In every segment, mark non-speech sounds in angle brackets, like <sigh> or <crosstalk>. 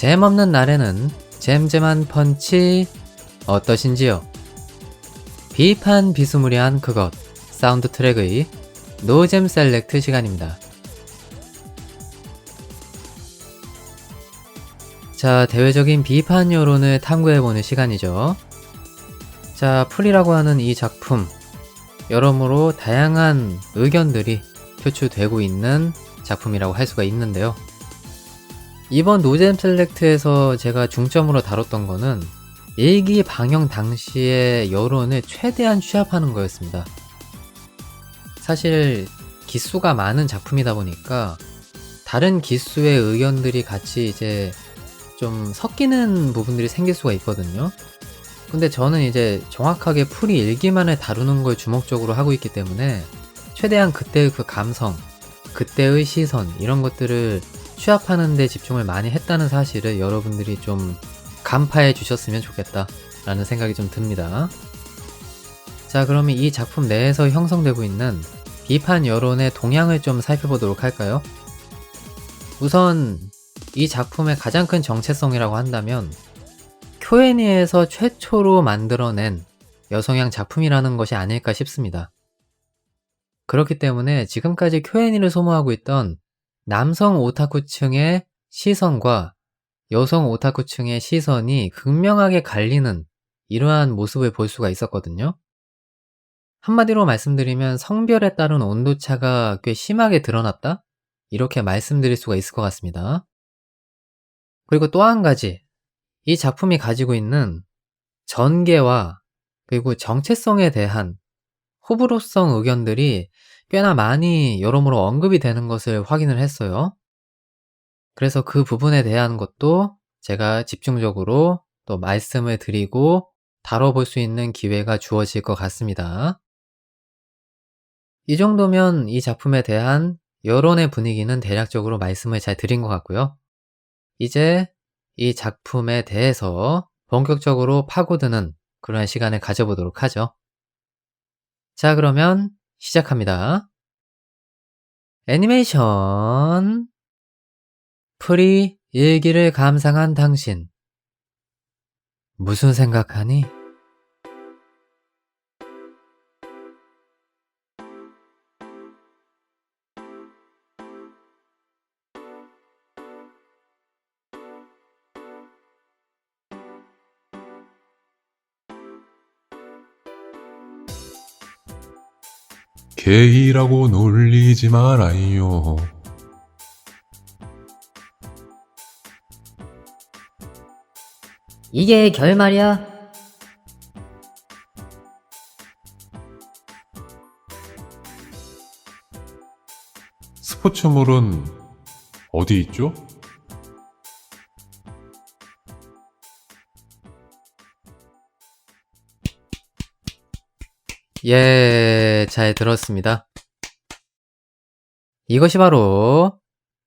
잼 없는 날에는 잼잼한 펀치 어떠신지요? 비판 비스무리한 그것 사운드 트랙의 노잼 셀렉트 시간입니다. 자, 대외적인 비판 여론을 탐구해보는 시간이죠. 자, 풀이라고 하는 이 작품, 여러모로 다양한 의견들이 표출되고 있는 작품이라고 할 수가 있는데요. 이번 노잼 셀렉트에서 제가 중점으로 다뤘던 거는 일기 방영 당시의 여론을 최대한 취합하는 거였습니다. 사실 기수가 많은 작품이다 보니까 다른 기수의 의견들이 같이 이제 좀 섞이는 부분들이 생길 수가 있거든요. 근데 저는 이제 정확하게 풀이 일기만을 다루는 걸 주목적으로 하고 있기 때문에 최대한 그때의 그 감성, 그때의 시선, 이런 것들을 취합하는 데 집중을 많이 했다는 사실을 여러분들이 좀 간파해 주셨으면 좋겠다 라는 생각이 좀 듭니다. 자, 그러면 이 작품 내에서 형성되고 있는 비판 여론의 동향을 좀 살펴보도록 할까요? 우선 이 작품의 가장 큰 정체성이라고 한다면 Q&A에서 최초로 만들어낸 여성향 작품이라는 것이 아닐까 싶습니다. 그렇기 때문에 지금까지 Q&A를 소모하고 있던 남성 오타쿠층의 시선과 여성 오타쿠층의 시선이 극명하게 갈리는 이러한 모습을 볼 수가 있었거든요. 한마디로 말씀드리면 성별에 따른 온도차가 꽤 심하게 드러났다? 이렇게 말씀드릴 수가 있을 것 같습니다. 그리고 또 한 가지, 이 작품이 가지고 있는 전개와 그리고 정체성에 대한 호불호성 의견들이 꽤나 많이 여러모로 언급이 되는 것을 확인을 했어요. 그래서 그 부분에 대한 것도 제가 집중적으로 또 말씀을 드리고 다뤄볼 수 있는 기회가 주어질 것 같습니다. 이 정도면 이 작품에 대한 여론의 분위기는 대략적으로 말씀을 잘 드린 것 같고요. 이제 이 작품에 대해서 본격적으로 파고드는 그런 시간을 가져보도록 하죠. 자, 그러면 시작합니다. 애니메이션 프리 일기를 감상한 당신 무슨 생각하니? 게이라고 놀리지 말아요. 이게 결말이야? 스포츠물은 어디 있죠? 예, 잘 들었습니다. 이것이 바로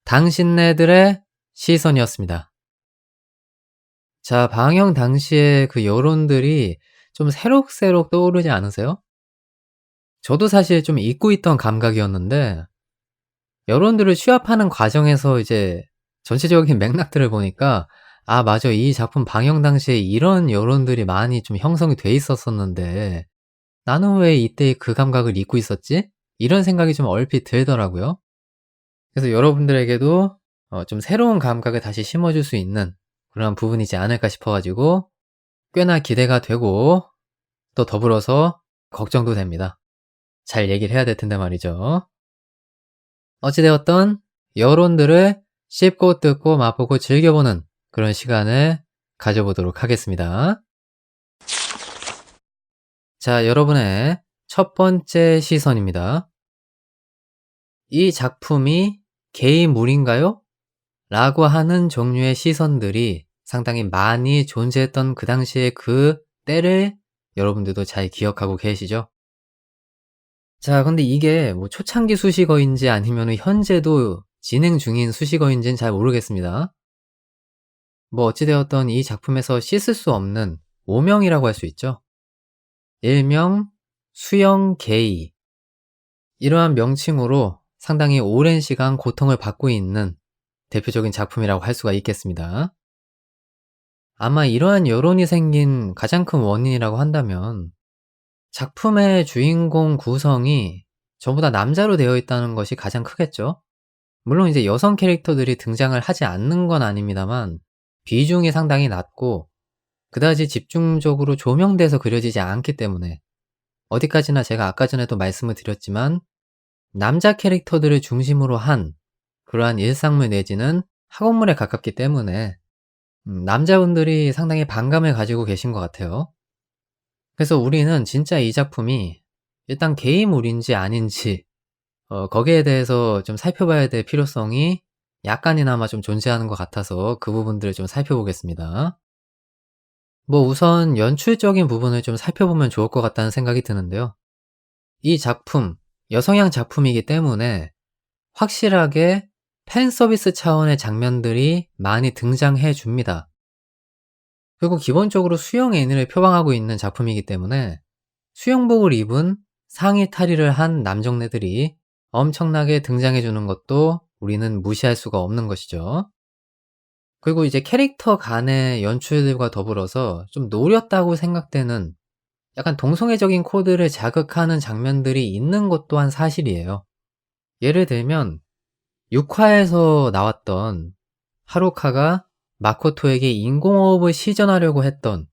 당신네들의 시선이었습니다. 자, 방영 당시에 그 여론들이 좀 새록새록 떠오르지 않으세요? 저도 사실 좀 잊고 있던 감각이었는데, 여론들을 취합하는 과정에서 이제 전체적인 <laughs> 맥락들을 보니까, 아, 맞아. 이 작품 방영 당시에 이런 여론들이 많이 좀 형성이 돼 있었었는데, 나는 왜 이때 그 감각을 잊고 있었지? 이런 생각이 좀 얼핏 들더라고요. 그래서 여러분들에게도 어, 좀 새로운 감각을 다시 심어줄 수 있는 그런 부분이지 않을까 싶어가지고 꽤나 기대가 되고 또 더불어서 걱정도 됩니다. 잘 얘기를 해야 될 텐데 말이죠. 어찌되었던 여론들을 씹고 뜯고 맛보고 즐겨보는 그런 시간을 가져보도록 하겠습니다. 자, 여러분의 첫 번째 시선입니다. 이 작품이 게이물인가요? 라고 하는 종류의 시선들이 상당히 많이 존재했던 그 당시의 그 때를 여러분들도 잘 기억하고 계시죠? 자, 근데 이게 뭐 초창기 수식어인지 아니면 현재도 진행 중인 수식어인지는 잘 모르겠습니다. 뭐 어찌되었던 이 작품에서 씻을 수 없는 오명이라고 할 수 있죠. 일명 수영 게이. 이러한 명칭으로 상당히 오랜 시간 고통을 받고 있는 대표적인 작품이라고 할 수가 있겠습니다. 아마 이러한 여론이 생긴 가장 큰 원인이라고 한다면 작품의 주인공 구성이 전부 다 남자로 되어 있다는 것이 가장 크겠죠. 물론 이제 여성 캐릭터들이 등장을 하지 않는 건 아닙니다만 비중이 상당히 낮고 그다지 집중적으로 조명돼서 그려지지 않기 때문에 어디까지나 제가 아까 전에도 말씀을 드렸지만 남자 캐릭터들을 중심으로 한 그러한 일상물 내지는 학원물에 가깝기 때문에 음, 남자분들이 상당히 반감을 가지고 계신 것 같아요. 그래서 우리는 진짜 이 작품이 일단 게이물인지 아닌지 어, 거기에 대해서 좀 살펴봐야 될 필요성이 약간이나마 좀 존재하는 것 같아서 그 부분들을 좀 살펴보겠습니다. 뭐 우선 연출적인 부분을 좀 살펴보면 좋을 것 같다는 생각이 드는데요. 이 작품, 여성향 작품이기 때문에 확실하게 팬 서비스 차원의 장면들이 많이 등장해 줍니다. 그리고 기본적으로 수영 애니를 표방하고 있는 작품이기 때문에 수영복을 입은 상의 탈의를 한 남정네들이 엄청나게 등장해 주는 것도 우리는 무시할 수가 없는 것이죠. 그리고 이제 캐릭터 간의 연출들과 더불어서 좀 노렸다고 생각되는 약간 동성애적인 코드를 자극하는 장면들이 있는 것 또한 사실이에요. 예를 들면 6화에서 나왔던 하루카가 마코토에게 인공호흡을 시전하려고 했던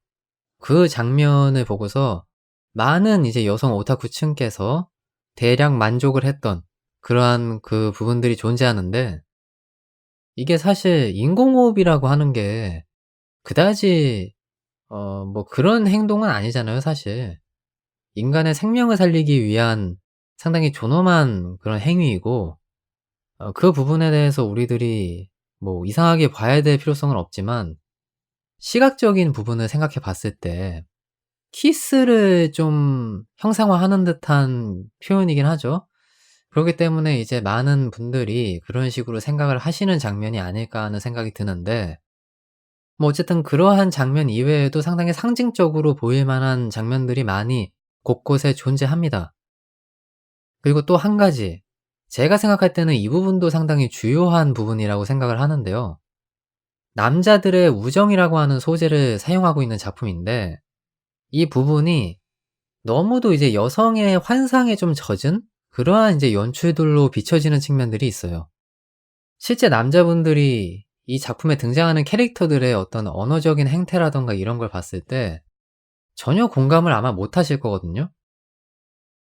그 장면을 보고서 많은 이제 여성 오타쿠층께서 대략 만족을 했던 그러한 그 부분들이 존재하는데 이게 사실 인공호흡이라고 하는 게 그다지 어 뭐 그런 행동은 아니잖아요, 사실. 인간의 생명을 살리기 위한 상당히 존엄한 그런 행위이고 어 그 부분에 대해서 우리들이 뭐 이상하게 봐야 될 필요성은 없지만 시각적인 부분을 생각해 봤을 때 키스를 좀 형상화하는 듯한 표현이긴 하죠. 그렇기 때문에 이제 많은 분들이 그런 식으로 생각을 하시는 장면이 아닐까 하는 생각이 드는데 뭐 어쨌든 그러한 장면 이외에도 상당히 상징적으로 보일 만한 장면들이 많이 곳곳에 존재합니다. 그리고 또 한 가지 제가 생각할 때는 이 부분도 상당히 주요한 부분이라고 생각을 하는데요. 남자들의 우정이라고 하는 소재를 사용하고 있는 작품인데 이 부분이 너무도 이제 여성의 환상에 좀 젖은 그러한 이제 연출들로 비춰지는 측면들이 있어요. 실제 남자분들이 이 작품에 등장하는 캐릭터들의 어떤 언어적인 행태라던가 이런 걸 봤을 때 전혀 공감을 아마 못 하실 거거든요.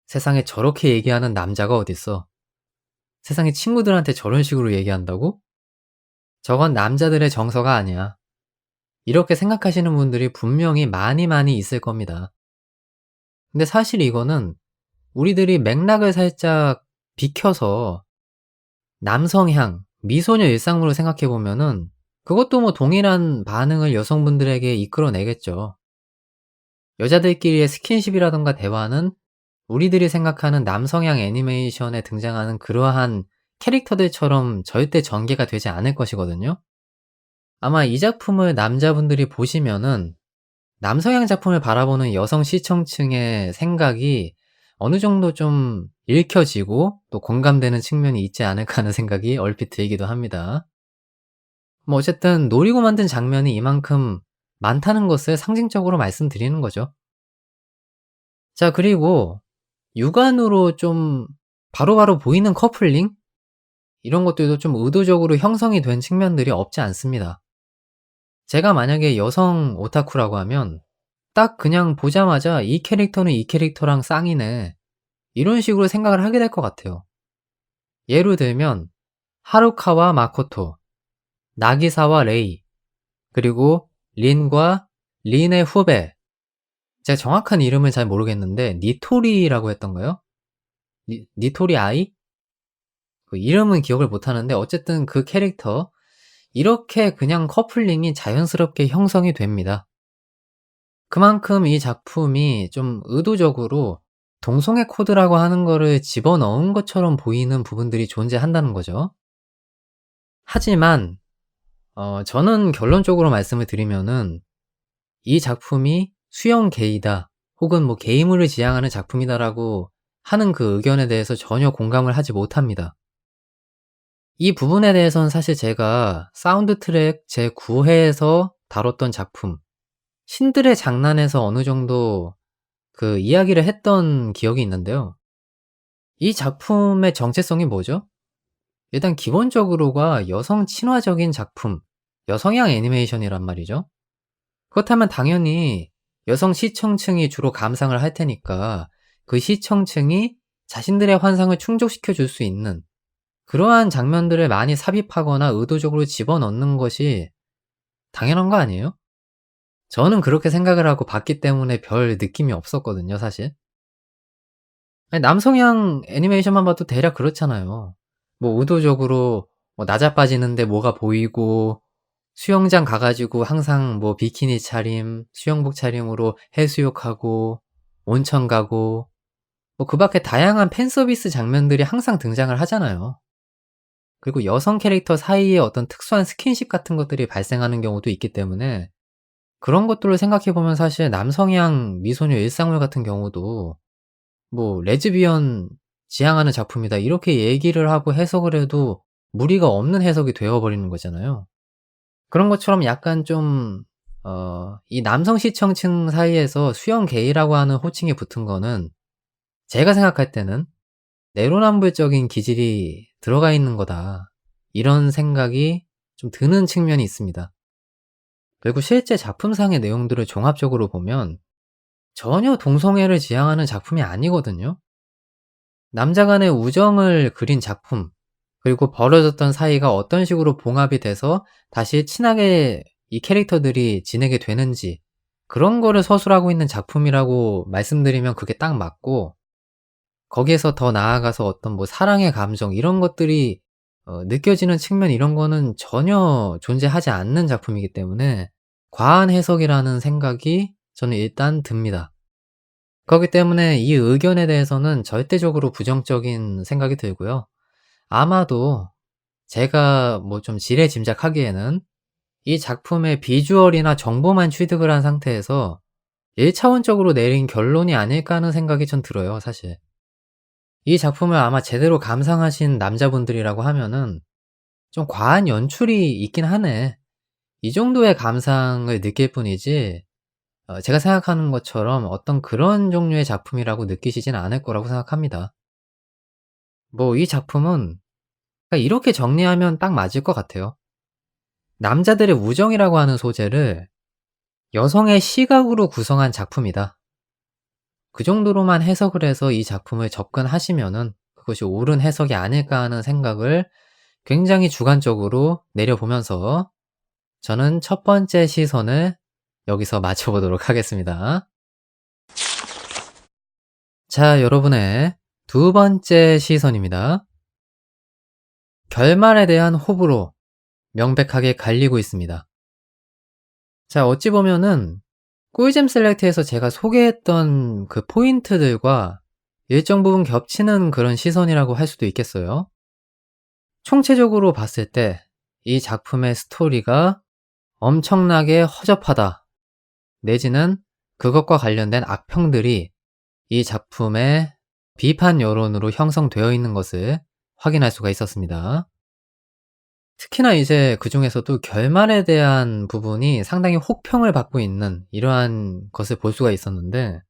세상에 저렇게 얘기하는 남자가 어딨어. 세상에 친구들한테 저런 식으로 얘기한다고? 저건 남자들의 정서가 아니야. 이렇게 생각하시는 분들이 분명히 많이 많이 있을 겁니다. 근데 사실 이거는 우리들이 맥락을 살짝 비켜서 남성향, 미소녀 일상으로 생각해 보면은 그것도 뭐 동일한 반응을 여성분들에게 이끌어내겠죠. 여자들끼리의 스킨십이라던가 대화는 우리들이 생각하는 남성향 애니메이션에 등장하는 그러한 캐릭터들처럼 절대 전개가 되지 않을 것이거든요. 아마 이 작품을 남자분들이 보시면은 남성향 작품을 바라보는 여성 시청층의 생각이 어느 정도 좀 읽혀지고 또 공감되는 측면이 있지 않을까 하는 생각이 얼핏 들기도 합니다. 뭐 어쨌든 노리고 만든 장면이 이만큼 많다는 것을 상징적으로 말씀드리는 거죠. 자, 그리고 육안으로 좀 바로바로 보이는 커플링? 이런 것들도 좀 의도적으로 형성이 된 측면들이 없지 않습니다. 제가 만약에 여성 오타쿠라고 하면 딱 그냥 보자마자 이 캐릭터는 이 캐릭터랑 쌍이네. 이런 식으로 생각을 하게 될 것 같아요. 예로 들면 하루카와 마코토, 나기사와 레이, 그리고 린과 린의 후배. 제가 정확한 이름은 잘 모르겠는데 니토리라고 했던가요? 니, 니토리 아이? 그 이름은 기억을 못하는데 어쨌든 그 캐릭터 이렇게 그냥 커플링이 자연스럽게 형성이 됩니다. 그만큼 이 작품이 좀 의도적으로 동성애 코드라고 하는 거를 집어넣은 것처럼 보이는 부분들이 존재한다는 거죠. 하지만 어, 저는 결론적으로 말씀을 드리면은 이 작품이 수영 게이다 혹은 뭐 게이물을 지향하는 작품이다라고 하는 그 의견에 대해서 전혀 공감을 하지 못합니다. 이 부분에 대해서는 사실 제가 사운드 트랙 제 9회에서 다뤘던 작품 신들의 장난에서 어느 정도 그 이야기를 했던 기억이 있는데요. 이 작품의 정체성이 뭐죠? 일단 기본적으로가 여성 친화적인 작품, 여성향 애니메이션이란 말이죠. 그렇다면 당연히 여성 시청층이 주로 감상을 할 테니까 그 시청층이 자신들의 환상을 충족시켜 줄 수 있는 그러한 장면들을 많이 삽입하거나 의도적으로 집어넣는 것이 당연한 거 아니에요? 저는 그렇게 생각을 하고 봤기 때문에 별 느낌이 없었거든요, 사실. 아니, 남성향 애니메이션만 봐도 대략 그렇잖아요. 뭐 의도적으로 뭐 낮아빠지는데 뭐가 보이고 수영장 가가지고 항상 뭐 비키니 차림, 수영복 차림으로 해수욕하고 온천 가고 뭐 그 밖에 다양한 팬 서비스 장면들이 항상 등장을 하잖아요. 그리고 여성 캐릭터 사이에 어떤 특수한 스킨십 같은 것들이 발생하는 경우도 있기 때문에 그런 것들을 생각해 보면 사실 남성향 미소녀 일상물 같은 경우도 뭐 레즈비언 지향하는 작품이다 이렇게 얘기를 하고 해석을 해도 무리가 없는 해석이 되어 버리는 거잖아요. 그런 것처럼 약간 좀 어 이 남성 시청층 사이에서 수영 게이라고 하는 호칭이 붙은 거는 제가 생각할 때는 '내로남불적인 기질이 들어가 있는 거다.' 이런 생각이 좀 드는 측면이 있습니다. 그리고 실제 작품상의 내용들을 종합적으로 보면 전혀 동성애를 지향하는 작품이 아니거든요. 남자 간의 우정을 그린 작품, 그리고 벌어졌던 사이가 어떤 식으로 봉합이 돼서 다시 친하게 이 캐릭터들이 지내게 되는지 그런 거를 서술하고 있는 작품이라고 말씀드리면 그게 딱 맞고 거기에서 더 나아가서 어떤 뭐 사랑의 감정 이런 것들이 어 느껴지는 측면 이런 거는 전혀 존재하지 않는 작품이기 때문에 과한 해석이라는 생각이 저는 일단 듭니다. 그렇기 때문에 이 의견에 대해서는 절대적으로 부정적인 생각이 들고요. 아마도 제가 뭐 좀 지레 짐작하기에는 이 작품의 비주얼이나 정보만 취득을 한 상태에서 1차원적으로 내린 결론이 아닐까 하는 생각이 전 들어요, 사실. 이 작품을 아마 제대로 감상하신 남자분들이라고 하면은 좀 과한 연출이 있긴 하네. 이 정도의 감상을 느낄 뿐이지 어 제가 생각하는 것처럼 어떤 그런 종류의 작품이라고 느끼시진 않을 거라고 생각합니다. 뭐 이 작품은 그러니까 이렇게 정리하면 딱 맞을 것 같아요. 남자들의 우정이라고 하는 소재를 여성의 시각으로 구성한 작품이다. 그 정도로만 해석을 해서 이 작품을 접근하시면은 그것이 옳은 해석이 아닐까 하는 생각을 굉장히 주관적으로 내려보면서 저는 첫 번째 시선을 여기서 마쳐보도록 하겠습니다. 자, 여러분의 두 번째 시선입니다. 결말에 대한 호불호 명백하게 갈리고 있습니다. 자, 어찌 보면은 꿀잼 셀렉트에서 제가 소개했던 그 포인트들과 일정 부분 겹치는 그런 시선이라고 할 수도 있겠어요. 총체적으로 봤을 때 이 작품의 스토리가 엄청나게 허접하다. 내지는 그것과 관련된 악평들이 이 작품의 비판 여론으로 형성되어 있는 것을 확인할 수가 있었습니다. 특히나 이제 그 중에서도 결말에 대한 부분이 상당히 혹평을 받고 있는 이러한 것을 볼 수가 있었는데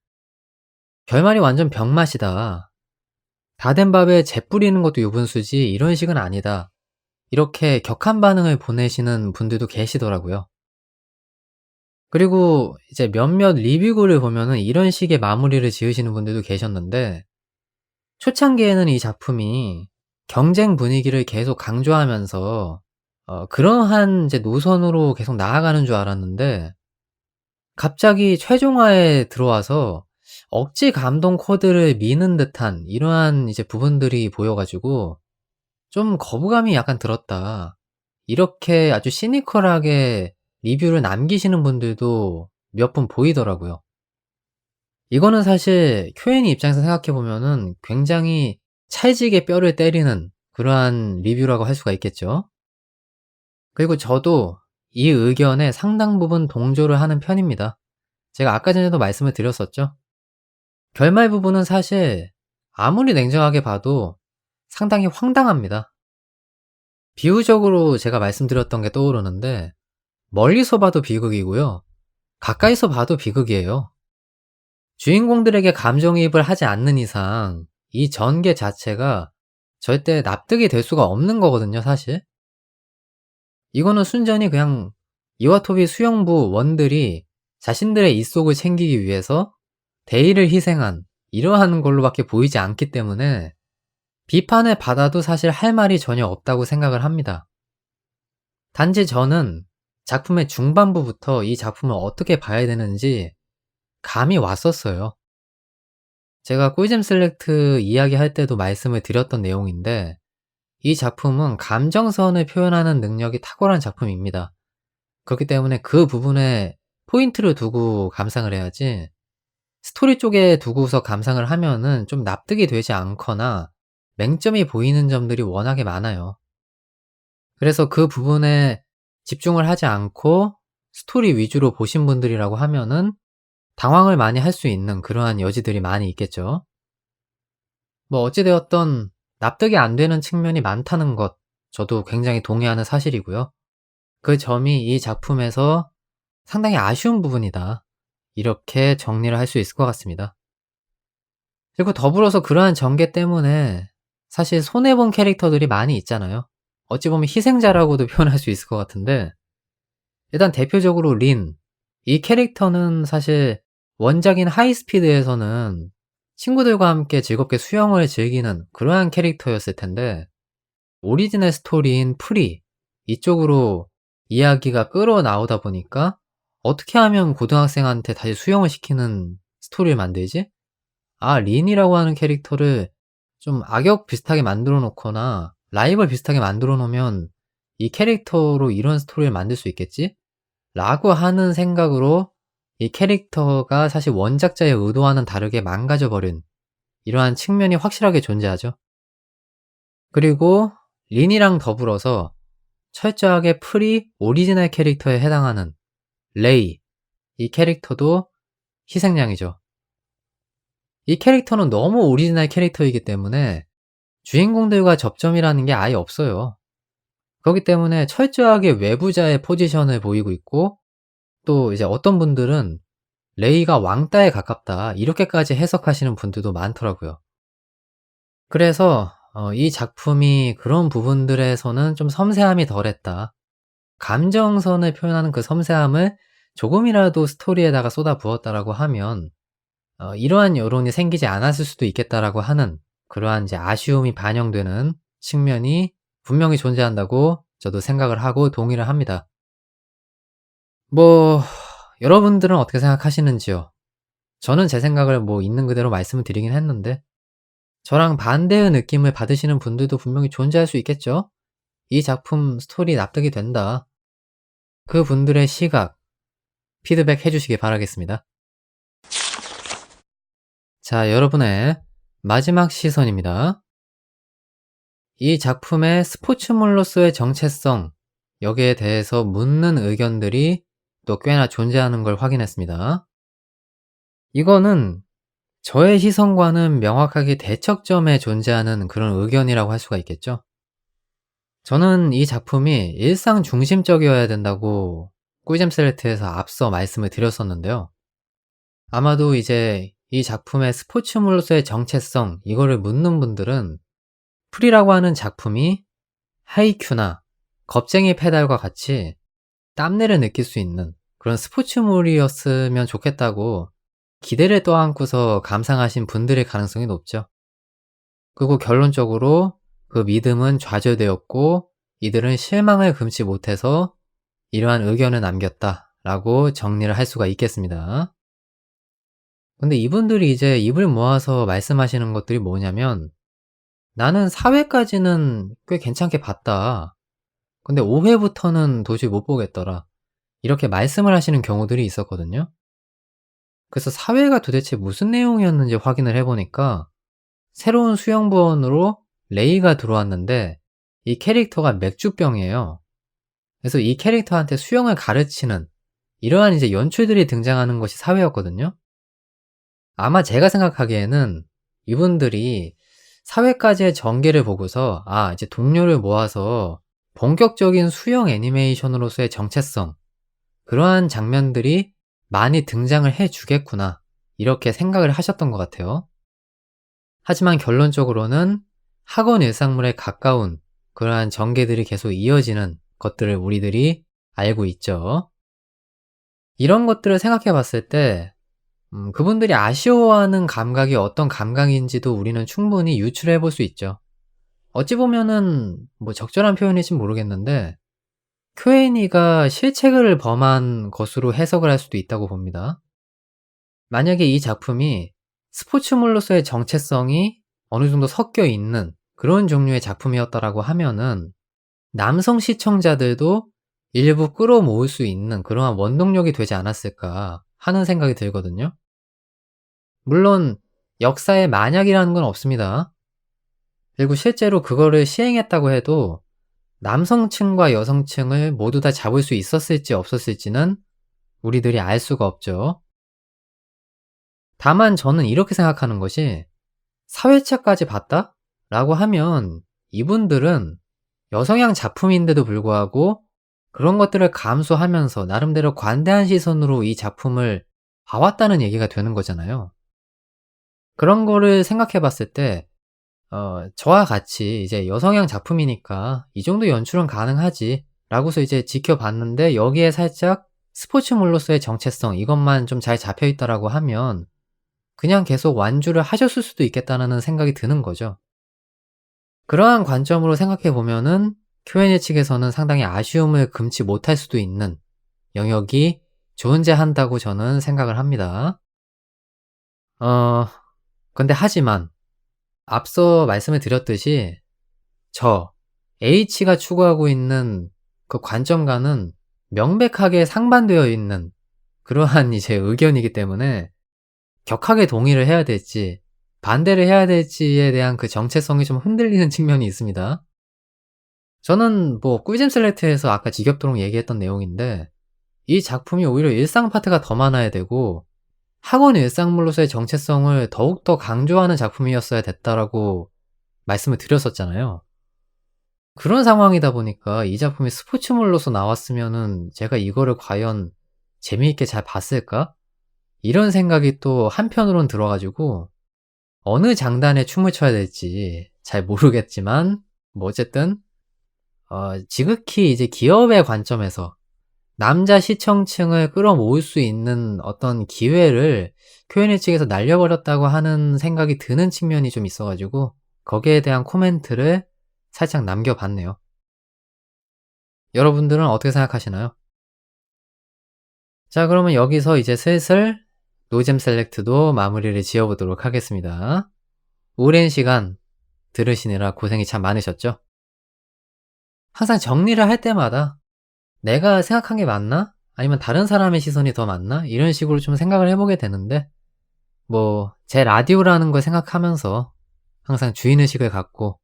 결말이 완전 병맛이다. 다 된 밥에 재 뿌리는 것도 유분수지 이런 식은 아니다. 이렇게 격한 반응을 보내시는 분들도 계시더라고요. 그리고 이제 몇몇 리뷰글을 보면은 이런 식의 마무리를 지으시는 분들도 계셨는데 초창기에는 이 작품이 경쟁 분위기를 계속 강조하면서 어 그러한 이제 노선으로 계속 나아가는 줄 알았는데 갑자기 최종화에 들어와서 억지 감동 코드를 미는 듯한 이러한 이제 부분들이 보여 가지고 좀 거부감이 약간 들었다. 이렇게 아주 시니컬하게 리뷰를 남기시는 분들도 몇 분 보이더라고요. 이거는 사실 Q&A 입장에서 생각해 보면은 굉장히 찰지게 뼈를 때리는 그러한 리뷰라고 할 수가 있겠죠. 그리고 저도 이 의견에 상당 부분 동조를 하는 편입니다. 제가 아까 전에도 말씀을 드렸었죠. 결말 부분은 사실 아무리 냉정하게 봐도 상당히 황당합니다. 비유적으로 제가 말씀드렸던 게 떠오르는데 멀리서 봐도 비극이고요. 가까이서 봐도 비극이에요. 주인공들에게 감정이입을 하지 않는 이상 이 전개 자체가 절대 납득이 될 수가 없는 거거든요, 사실. 이거는 순전히 그냥 이와토비 수영부 원들이 자신들의 입속을 챙기기 위해서 대의를 희생한 이러한 걸로밖에 보이지 않기 때문에 비판을 받아도 사실 할 말이 전혀 없다고 생각을 합니다. 단지 저는 작품의 중반부부터 이 작품을 어떻게 봐야 되는지 감이 왔었어요. 제가 꿀잼 셀렉트 이야기할 때도 말씀을 드렸던 내용인데 이 작품은 감정선을 표현하는 능력이 탁월한 작품입니다. 그렇기 때문에 그 부분에 포인트를 두고 감상을 해야지 스토리 쪽에 두고서 감상을 하면은 좀 납득이 되지 않거나 맹점이 보이는 점들이 워낙에 많아요. 그래서 그 부분에 집중을 하지 않고 스토리 위주로 보신 분들이라고 하면은 당황을 많이 할 수 있는 그러한 여지들이 많이 있겠죠. 뭐 어찌되었던 납득이 안 되는 측면이 많다는 것 저도 굉장히 동의하는 사실이고요. 그 점이 이 작품에서 상당히 아쉬운 부분이다. 이렇게 정리를 할 수 있을 것 같습니다. 그리고 더불어서 그러한 전개 때문에 사실 손해본 캐릭터들이 많이 있잖아요. 어찌 보면 희생자라고도 <laughs> 표현할 수 있을 것 같은데 일단 대표적으로 린. 이 캐릭터는 사실 원작인 하이스피드에서는 친구들과 함께 즐겁게 수영을 즐기는 그러한 캐릭터였을 텐데 오리지널 스토리인 프리 이쪽으로 이야기가 끌어나오다 보니까 어떻게 하면 고등학생한테 다시 수영을 시키는 스토리를 만들지? 아, 린이라고 하는 캐릭터를 좀 악역 비슷하게 만들어 놓거나 라이벌 비슷하게 만들어 놓으면 이 캐릭터로 이런 스토리를 만들 수 있겠지? 라고 하는 생각으로 이 캐릭터가 사실 원작자의 의도와는 다르게 망가져 버린 이러한 측면이 확실하게 존재하죠. 그리고 린이랑 더불어서 철저하게 프리 오리지널 캐릭터에 해당하는 레이 이 캐릭터도 희생양이죠. 이 캐릭터는 너무 오리지널 캐릭터이기 때문에 주인공들과 접점이라는 게 아예 없어요. 그렇기 때문에 철저하게 외부자의 포지션을 보이고 있고 또 이제 어떤 분들은 레이가 왕따에 가깝다 이렇게까지 해석하시는 분들도 많더라고요. 그래서 어, 이 작품이 그런 부분들에서는 좀 섬세함이 덜했다. 감정선을 표현하는 그 섬세함을 조금이라도 스토리에다가 쏟아 부었다라고 하면 어, 이러한 여론이 생기지 않았을 수도 있겠다라고 하는 그러한 이제 아쉬움이 반영되는 측면이 분명히 존재한다고 저도 생각을 하고 동의를 합니다. 뭐, 여러분들은 어떻게 생각하시는지요? 저는 제 생각을 뭐 있는 그대로 말씀을 드리긴 했는데, 저랑 반대의 느낌을 받으시는 분들도 분명히 존재할 수 있겠죠? 이 작품 스토리 납득이 된다. 그 분들의 시각, 피드백 해주시기 바라겠습니다. 자, 여러분의 마지막 시선입니다. 이 작품의 스포츠물로서의 정체성, 여기에 대해서 묻는 의견들이 또 꽤나 존재하는 걸 확인했습니다. 이거는 저의 시선과는 명확하게 대척점에 존재하는 그런 의견이라고 할 수가 있겠죠. 저는 이 작품이 일상 중심적이어야 된다고 꿀잼 셀렉트에서 앞서 말씀을 드렸었는데요. 아마도 이제 이 작품의 스포츠물로서의 정체성, 이거를 묻는 분들은 풀이라고 하는 작품이 하이큐나 겁쟁이 페달과 같이 땀내를 느낄 수 있는 그런 스포츠물이었으면 좋겠다고 기대를 떠안고서 감상하신 분들의 가능성이 높죠. 그리고 결론적으로 그 믿음은 좌절되었고 이들은 실망을 금치 못해서 이러한 의견을 남겼다 라고 정리를 할 수가 있겠습니다. 근데 이분들이 이제 입을 모아서 말씀하시는 것들이 뭐냐면 나는 4회까지는 꽤 괜찮게 봤다. 근데 5회부터는 도저히 못 보겠더라. 이렇게 말씀을 하시는 경우들이 있었거든요. 그래서 4회가 도대체 무슨 내용이었는지 확인을 해보니까 새로운 수영부원으로 레이가 들어왔는데 이 캐릭터가 맥주병이에요. 그래서 이 캐릭터한테 수영을 가르치는 이러한 이제 연출들이 등장하는 것이 4회였거든요. 아마 제가 생각하기에는 이분들이 4회까지의 전개를 보고서 아 이제 동료를 모아서 본격적인 수영 애니메이션으로서의 정체성 그러한 장면들이 많이 등장을 해 주겠구나. 이렇게 생각을 하셨던 것 같아요. 하지만 결론적으로는 학원 일상물에 가까운 그러한 전개들이 계속 이어지는 것들을 우리들이 알고 있죠. 이런 것들을 생각해 봤을 때, 음, 그분들이 아쉬워하는 감각이 어떤 감각인지도 우리는 충분히 유추해 볼 수 있죠. 어찌 보면은 뭐 적절한 표현일진 모르겠는데, 큐에니가 실책을 범한 것으로 해석을 할 수도 있다고 봅니다. 만약에 이 작품이 스포츠물로서의 정체성이 어느 정도 섞여 있는 그런 종류의 작품이었다라고 하면은 남성 시청자들도 일부 끌어모을 수 있는 그러한 원동력이 되지 않았을까 하는 생각이 들거든요. 물론 역사에 만약이라는 건 없습니다. 그리고 실제로 그거를 시행했다고 해도 남성층과 여성층을 모두 다 잡을 수 있었을지 없었을지는 우리들이 알 수가 없죠. 다만 저는 이렇게 생각하는 것이 사회차까지 봤다? 라고 하면 이분들은 여성향 작품인데도 불구하고 그런 것들을 감수하면서 나름대로 관대한 시선으로 이 작품을 봐왔다는 얘기가 되는 거잖아요. 그런 거를 생각해 봤을 때, 어, 저와 같이 이제 여성향 작품이니까 이 정도 연출은 가능하지. 라고서 이제 지켜봤는데 여기에 살짝 스포츠물로서의 정체성 이것만 좀 잘 잡혀 있다라고 하면 그냥 계속 완주를 하셨을 수도 있겠다는 생각이 드는 거죠. 그러한 관점으로 생각해 보면은 Q&A 측에서는 상당히 아쉬움을 금치 못할 수도 있는 영역이 존재한다고 저는 생각을 합니다. 어, 근데 하지만 앞서 말씀을 드렸듯이 저 H가 추구하고 있는 그 관점과는 명백하게 상반되어 있는 그러한 이제 의견이기 때문에 격하게 동의를 해야 될지 반대를 해야 될지에 대한 그 정체성이 좀 흔들리는 <laughs> 측면이 있습니다. 저는 뭐 꿀잼 셀렉트에서 아까 지겹도록 얘기했던 내용인데 이 작품이 오히려 일상 파트가 더 많아야 되고 학원 일상물로서의 정체성을 더욱더 강조하는 작품이었어야 됐다라고 말씀을 드렸었잖아요. 그런 상황이다 보니까 이 작품이 스포츠물로서 나왔으면은 제가 이거를 과연 재미있게 잘 봤을까? 이런 생각이 또 한편으론 들어가지고 어느 장단에 춤을 춰야 될지 잘 모르겠지만 뭐 어쨌든 어, 지극히 이제 기업의 관점에서 남자 시청층을 끌어모을 수 있는 어떤 기회를 Q&A 측에서 날려버렸다고 하는 생각이 드는 측면이 좀 있어가지고 거기에 대한 코멘트를 살짝 남겨봤네요. 여러분들은 어떻게 생각하시나요? 자, 그러면 여기서 이제 슬슬 노잼 셀렉트도 마무리를 지어보도록 하겠습니다. 오랜 시간 들으시느라 고생이 참 많으셨죠? 항상 정리를 할 때마다 내가 생각한 게 맞나? 아니면 다른 사람의 시선이 더 맞나? 이런 식으로 좀 생각을 해보게 되는데, 뭐, 제 라디오라는 걸 생각하면서 항상 주인의식을 갖고,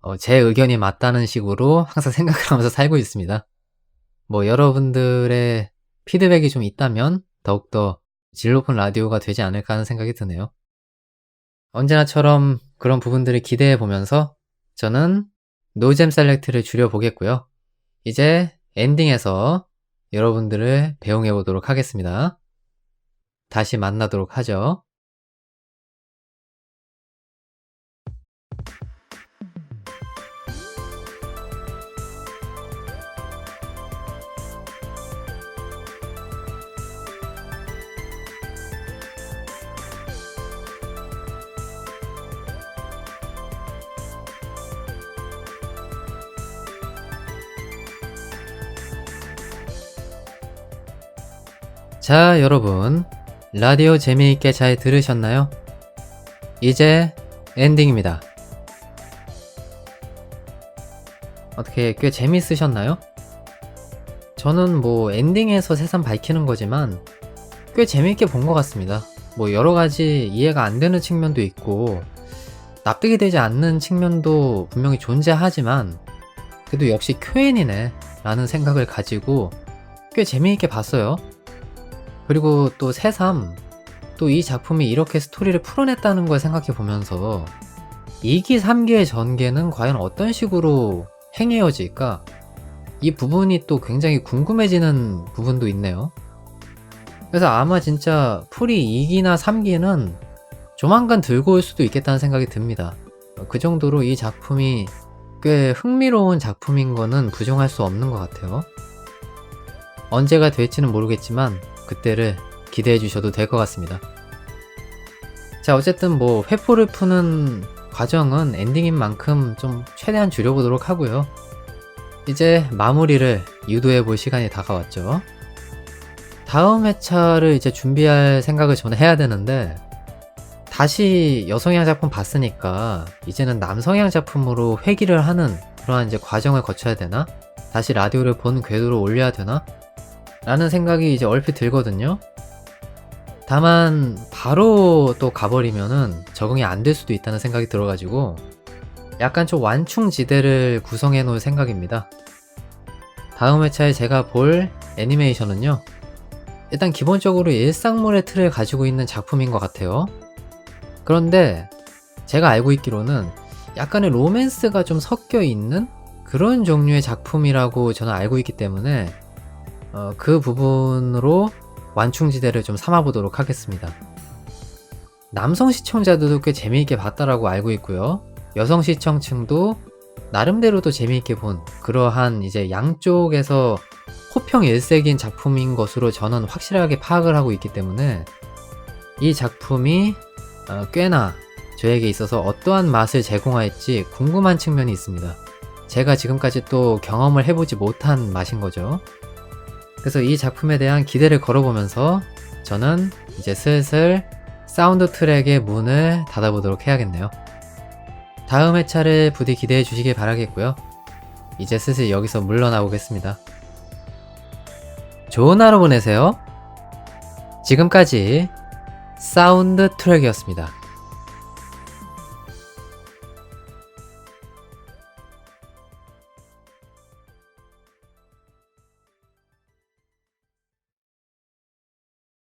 어, 제 의견이 맞다는 식으로 항상 <laughs> 생각을 하면서 살고 있습니다. 뭐, 여러분들의 피드백이 좀 있다면 더욱더 질 높은 라디오가 되지 않을까 하는 생각이 드네요. 언제나처럼 그런 부분들을 기대해 보면서 저는 노잼 셀렉트를 줄여보겠고요. 이제 엔딩에서 여러분들을 배웅해 보도록 하겠습니다. 다시 만나도록 하죠. 자, 여러분. 라디오 재미있게 잘 들으셨나요? 이제 엔딩입니다. 어떻게 꽤 재밌으셨나요? 저는 뭐 엔딩에서 세상 밝히는 거지만 꽤 재미있게 본 것 같습니다. 뭐 여러 가지 이해가 안 되는 측면도 있고 납득이 되지 않는 측면도 분명히 존재하지만 그래도 역시 큐엔이네 라는 생각을 가지고 꽤 재미있게 봤어요. 그리고 또 새삼 또 이 작품이 이렇게 스토리를 풀어냈다는 걸 생각해 보면서 2기, 3기의 전개는 과연 어떤 식으로 행해여질까? 이 부분이 또 굉장히 궁금해지는 부분도 있네요. 그래서 아마 진짜 풀이 2기나 3기는 조만간 들고 올 수도 있겠다는 생각이 듭니다. 그 정도로 이 작품이 꽤 흥미로운 작품인 거는 부정할 수 없는 것 같아요. 언제가 될지는 모르겠지만 그때를 기대해 주셔도 될 것 같습니다. 자, 어쨌든 뭐 회포를 푸는 과정은 엔딩인 만큼 좀 최대한 줄여보도록 하고요. 이제 마무리를 유도해 볼 시간이 다가왔죠. 다음 회차를 이제 준비할 생각을 저는 해야 되는데 다시 여성향 작품 봤으니까 이제는 남성향 작품으로 회귀를 하는 그러한 이제 과정을 거쳐야 되나? 다시 라디오를 본 궤도로 올려야 되나? 라는 생각이 이제 얼핏 들거든요. 다만 바로 또 가버리면은 적응이 안 될 수도 있다는 생각이 들어가지고 약간 좀 완충지대를 구성해 놓을 생각입니다. 다음 회차에 제가 볼 애니메이션은요. 일단 기본적으로 일상물의 틀을 가지고 있는 작품인 것 같아요. 그런데 제가 알고 있기로는 약간의 로맨스가 좀 섞여 있는 그런 종류의 작품이라고 저는 알고 있기 때문에 어, 그 부분으로 완충지대를 좀 삼아보도록 하겠습니다. 남성 시청자들도 꽤 재미있게 봤다라고 알고 있고요. 여성 시청층도 나름대로도 재미있게 본 그러한 이제 양쪽에서 호평 일색인 작품인 것으로 저는 확실하게 파악을 하고 있기 때문에 이 작품이 어, 꽤나 저에게 있어서 어떠한 맛을 제공할지 궁금한 측면이 있습니다. 제가 지금까지 또 경험을 해보지 못한 맛인 거죠. 그래서 이 작품에 대한 기대를 걸어보면서 저는 이제 슬슬 사운드 트랙의 문을 닫아보도록 해야겠네요. 다음 회차를 부디 기대해 주시길 바라겠고요. 이제 슬슬 여기서 물러나 보겠습니다. 좋은 하루 보내세요. 지금까지 사운드 트랙이었습니다.